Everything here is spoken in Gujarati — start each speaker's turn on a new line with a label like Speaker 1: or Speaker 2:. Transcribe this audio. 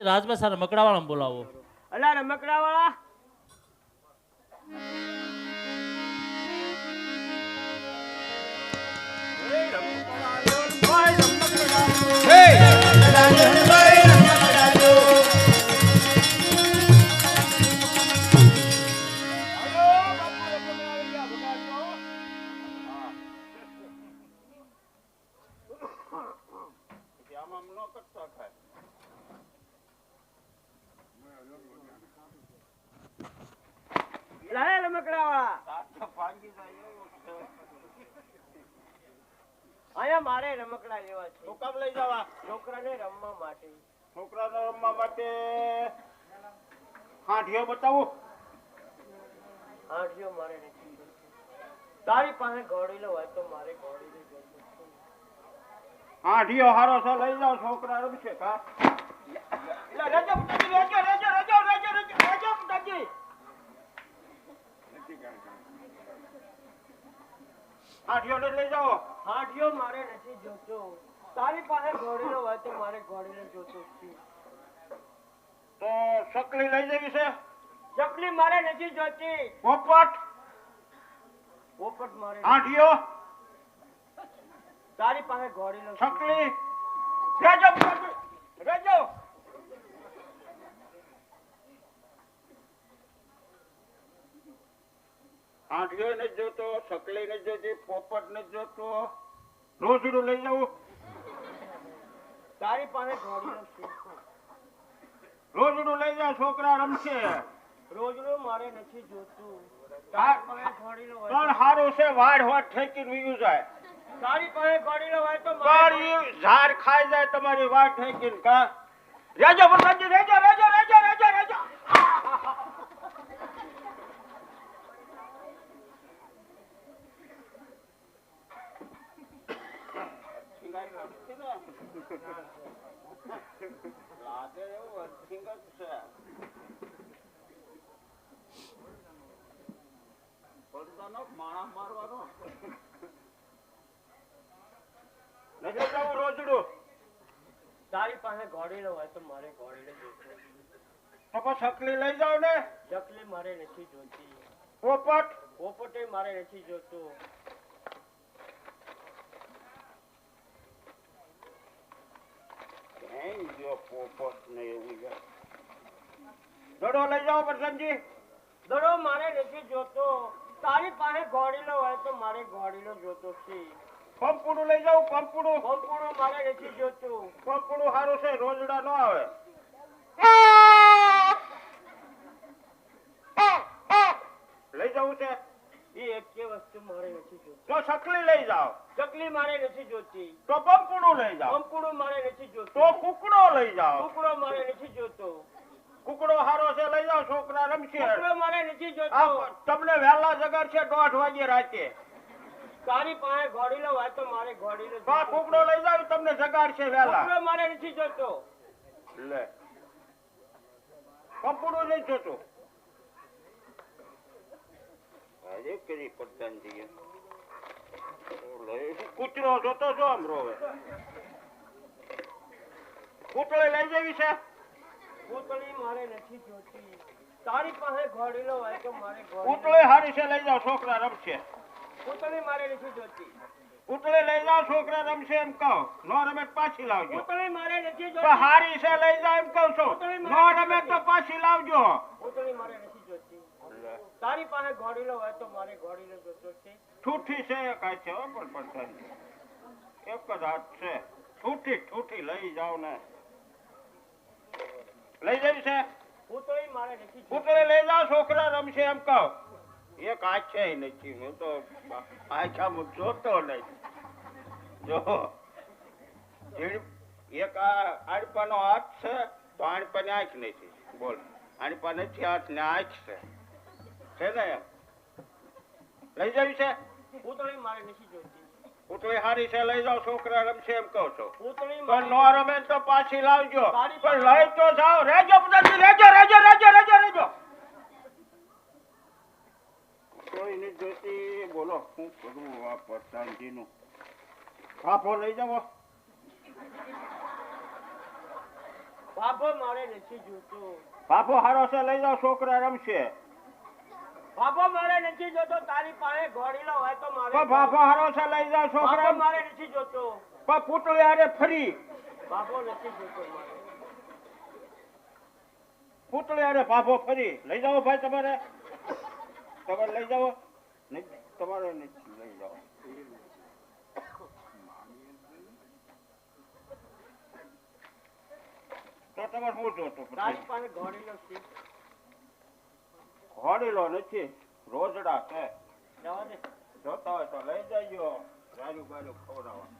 Speaker 1: રાજભાઈ સારા મકડાવાળા બોલાવો.
Speaker 2: અલા રમકડાવાળા વાળા રમકડા અહીંયા મારે રમકડા લેવા છે
Speaker 3: શું લઈ જવા
Speaker 2: છોકરાને રમવા માટે
Speaker 3: છોકરાને રમવા માટે હાંઠીઓ બતાવું
Speaker 2: આંટીઓ મારે નથી તારી પાસે ઘોડીલો હોય તો મારે ઘોડીલો.
Speaker 3: હાંઠીઓ હારો છે લઈ જાઓ છોકરા રમશે કા લે, રેજો પુત્રજી, રેજો, રેજો, રેજો, રેજો, રેજો, રેજો, હાંઠીઓને લઈ જાઓ.
Speaker 2: આંટીઓ મારે નથી જોતો. તારી પાસે ઘોડીલો હોય તો મારે ઘોડીલો જોતો
Speaker 3: તો સકલી લઈ જવી છે?
Speaker 2: ચકલી મારે નથી જોતી.
Speaker 3: પોપટ?
Speaker 2: પોપટ મારે
Speaker 3: હાંઠીઓ
Speaker 2: તારી પાસે ઘોડીલો છે.
Speaker 3: સકલી રેજો રેજો. હાંઠીઓ ને જોતો સકલી ને જોતી પોપટ ને જોતો. રોજડું લઈ જવું
Speaker 2: તારી પાસે
Speaker 3: રોજડું લઈ જાઓ છોકરા રમશે.
Speaker 2: રોજડું મારે નથી જોતું.
Speaker 3: પણ
Speaker 2: તો-
Speaker 3: છે વાડ જાય.
Speaker 2: તારી પાસે ઘોડીલો હોય તો મારે
Speaker 3: ઝાડ ખાઈ જાય તમારી વાડ ઠેકીને કા? રેજો પ્રસાદજી રેજો રેજો રેજો રેજો રેજો! લાગે એવું અર્થિંગ જ છે પડદાનો માણા મારવાનો નથી જવું રોજડું
Speaker 2: તારી પાસે ઘોડીલો હોય તો મારે ઘોડીલો
Speaker 3: તો પછી સકલી લઈ જાવ ને?
Speaker 2: ચકલી મારે નથી જોતી
Speaker 3: પોપટ?
Speaker 2: પોપટે મારે નથી જોતું.
Speaker 3: ગયો ને એવું છે દડો લઈ જાઓ પ્રસન્નજી.
Speaker 2: દડો મારે નથી જોતો. તારી પાસે ઘોડીલો હોય તો મારે ઘોડીલો જોતો છે.
Speaker 3: પંપુડું લઈ જાઓ પંપુડું
Speaker 2: પંપુડું મારે નથી જોતું.
Speaker 3: પંપુડું સારું છે રોજડા ન આવે લઈ જવું છે
Speaker 2: એ એક કે મારે નથી જોતી.
Speaker 3: તો સકલી લઈ જાઓ.
Speaker 2: ચકલી મારે નથી જોતી.
Speaker 3: તો પંપુડું લઈ જાઓ.
Speaker 2: પંપુડું મારે નથી
Speaker 3: તો કુકડો લઈ જાઓ.
Speaker 2: કુકડો મારે નથી જોતો.
Speaker 3: કુકડો હારો છે લઈ જાઓ છોકરા રમશે.
Speaker 2: કુકડો મારે નથી જોતો.
Speaker 3: તમને વહેલા જગર છે દોઢ વાગે રાતે.
Speaker 2: તારી પાસે ઘોડીલો હોય તો મારે ઘોડીલો
Speaker 3: આ કુકડો લઈ જાવ તમને જગાડ છે વહેલા.
Speaker 2: કુકડો મારે નથી જોતો.
Speaker 3: લે. પંપુડું નહીં જોતું. કરી પડતા કૂતરો જોતો જો આમ રોવે. પૂતળી લઈ જવી છે?
Speaker 2: પૂતળી મારે નથી જોતી. તારી પાસે ઘોડીલો હોય તો મારે
Speaker 3: પૂતળી હારી છે લઈ જાઓ છોકરા રમશે.
Speaker 2: પૂતળી મારે નથી જોતી.
Speaker 3: પૂતળી લઈ જાઓ છોકરા રમશે એમ કહો. નો રમે પાછી લાવજો.
Speaker 2: પૂતળી મારે નથી જોતી.
Speaker 3: હારી છે લઈ જાઓ એમ કહો છો. નો રમે તો પાછી લાવજો.
Speaker 2: પૂતળી મારે નથી તારી પાસે ઘોડીલો હોય તો મારે ઘોડીલો જોતો છે?
Speaker 3: ઠૂઠી છે એક છે પણ પણ એક જ હાથ છે. ઠૂઠી ઠૂઠી લઈ જાઓ ને. લઈ જવી છે?
Speaker 2: પૂતળી મારે નથી
Speaker 3: પૂતળી લઈ જાઓ છોકરા રમશે એમ કહો. એક હાથ છે નથી હું તો આછામાં જોતો નહીં. જો એક આડપાનો હાથ છે તો આડપાની આંખ નથી. બોલ આડપા નથી હાથ ને આંખ છે. છે ને? લઈ જવી છે?
Speaker 2: પૂતળી મારે નથી જોતી
Speaker 3: પુતળી હારી છે લઈ જાઓ છોકરા રમશે એમ કહો છો.
Speaker 2: પૂતળી
Speaker 3: પણ નો રમે તો પાછી લાવજો. પણ લઈ તો જાઓ. રેજો બધાથી રેજો રેજો રેજો રેજો રેજો. કોઈ જોતી બોલો શું કરવું આ કાપો લઈ જાઓ.
Speaker 2: બાપો મારે નથી જોતો
Speaker 3: બાપો હારો છે લઈ જાઓ છોકરા રમશે.
Speaker 2: બાપો મારે નથી જોતો તારી પાસે ઘોડીલો હોય તો મારે
Speaker 3: પણ હારો છે લઈ જાઓ છોકરા.
Speaker 2: મારે નથી જોતો.
Speaker 3: પણ પૂતળી હારે ફરી.
Speaker 2: બાપો નથી જોતો
Speaker 3: પૂતળી હારે બાપો ફરી. લઈ જાઓ ભાઈ તમારે. તમારે લઈ જાઓ. તમારે નથી લઈ જાઓ. તો તમારે શું જોતું
Speaker 2: ઘોડીલો
Speaker 3: ઘોડેલો નથી રોજડા છે. જોતા હોય તો લઈ જજો. રાજુ બાજુ ખવડાવવા